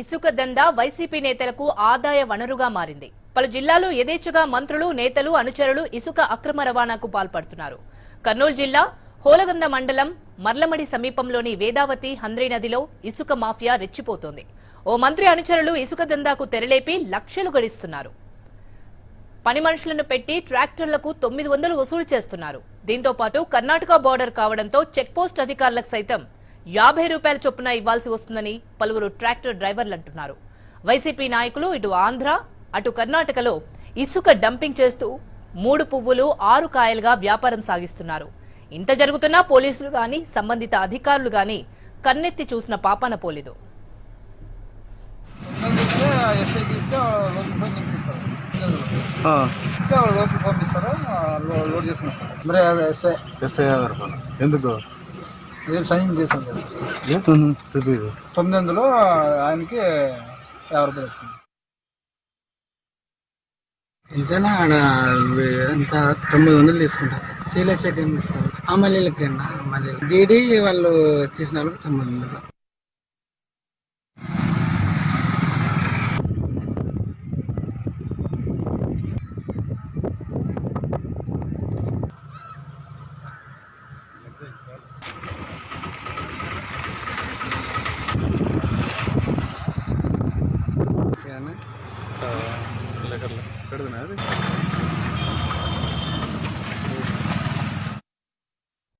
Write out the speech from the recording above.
ఇసుక దందా వైసీపీ నేతలకు ఆదాయ వనరుగా మారింది. పలు జిల్లాలో యథేచ్ఛగా మంత్రులు నేతలు అనుచరులు ఇసుక అక్రమ రవాణాకు పాల్పడుతున్నారు. కర్నూలు జిల్లా హోలగంద మండలం మర్లమడి సమీపంలోని వేదావతి హంద్రీ నదిలో ఇసుక మాఫియా రెచ్చిపోతోంది. ఓ మంత్రి అనుచరులు ఇసుక దందాకు తెరలేపి లక్షలు గడిస్తున్నారు. పని మనుషులను పెట్టి ట్రాక్టర్లకు తొమ్మిది వందలు వసూలు చేస్తున్నారు. దీంతో పాటు కర్ణాటక బోర్డర్ కావడంతో చెక్పోస్ట్ అధికారులకు సైతం యాభై రూపాయల చొప్పున ఇవ్వాల్సి వస్తుందని పలువురు ట్రాక్టర్ డ్రైవర్లు అంటున్నారు. వైసీపీ నాయకులు ఇటు ఆంధ్ర అటు కర్ణాటకలో ఇసుక డంపింగ్ చేస్తూ మూడు పువ్వులు ఆరు కాయలుగా వ్యాపారం సాగిస్తున్నారు. ఇంత జరుగుతున్నా పోలీసులు గాని సంబంధిత అధికారులు గాని కన్నెత్తి చూసిన పాపాన పోలేదు. పంపిస్తే వాళ్ళు సైన్ చూపిదు తొమ్మిది వందలు ఆయనకి యాభై రూపాయలు ఇస్తుంది ఇంతేనా ఆడ అంత తొమ్మిది వందలు తీసుకుంటారు సీలెస్ అయితే ఏం తీసుకోవాలి అమలీలకి మళ్ళీ డీడీ వాళ్ళు తీసిన వాళ్ళకి తొమ్మిది వందలు ಕಡದನ ಅದು